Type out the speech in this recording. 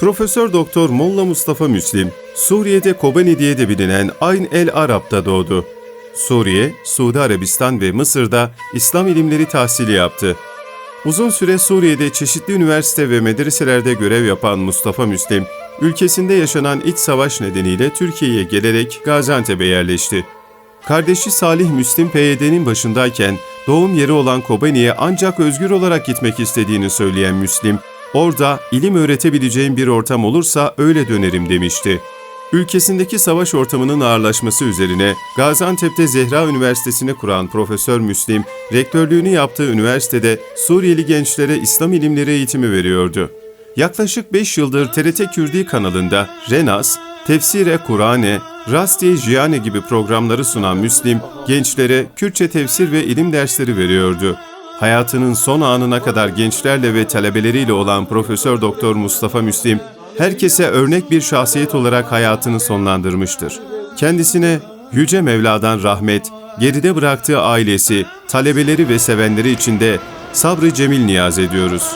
Profesör Doktor Molla Mustafa Müslim, Suriye'de Kobani diye de bilinen Ayn el Arab'da doğdu. Suriye, Suudi Arabistan ve Mısır'da İslam ilimleri tahsili yaptı. Uzun süre Suriye'de çeşitli üniversite ve medreselerde görev yapan Mustafa Müslim, ülkesinde yaşanan iç savaş nedeniyle Türkiye'ye gelerek Gaziantep'e yerleşti. Kardeşi Salih Müslim PYD'nin başındayken doğum yeri olan Kobani'ye ancak özgür olarak gitmek istediğini söyleyen Müslim, orada ilim öğretebileceğim bir ortam olursa öyle dönerim demişti. Ülkesindeki savaş ortamının ağırlaşması üzerine Gaziantep'te Zehra Üniversitesi'ni kuran Profesör Müslim, rektörlüğünü yaptığı üniversitede Suriyeli gençlere İslam ilimleri eğitimi veriyordu. Yaklaşık 5 yıldır TRT Kürdi kanalında Renas, Tefsire Kur'ane, Rasti Jiyane gibi programları sunan Müslim, gençlere Kürtçe tefsir ve ilim dersleri veriyordu. Hayatının son anına kadar gençlerle ve talebeleriyle olan Profesör Doktor Mustafa Müslim, herkese örnek bir şahsiyet olarak hayatını sonlandırmıştır. Kendisine Yüce Mevla'dan rahmet, geride bıraktığı ailesi, talebeleri ve sevenleri için de sabrı cemil niyaz ediyoruz.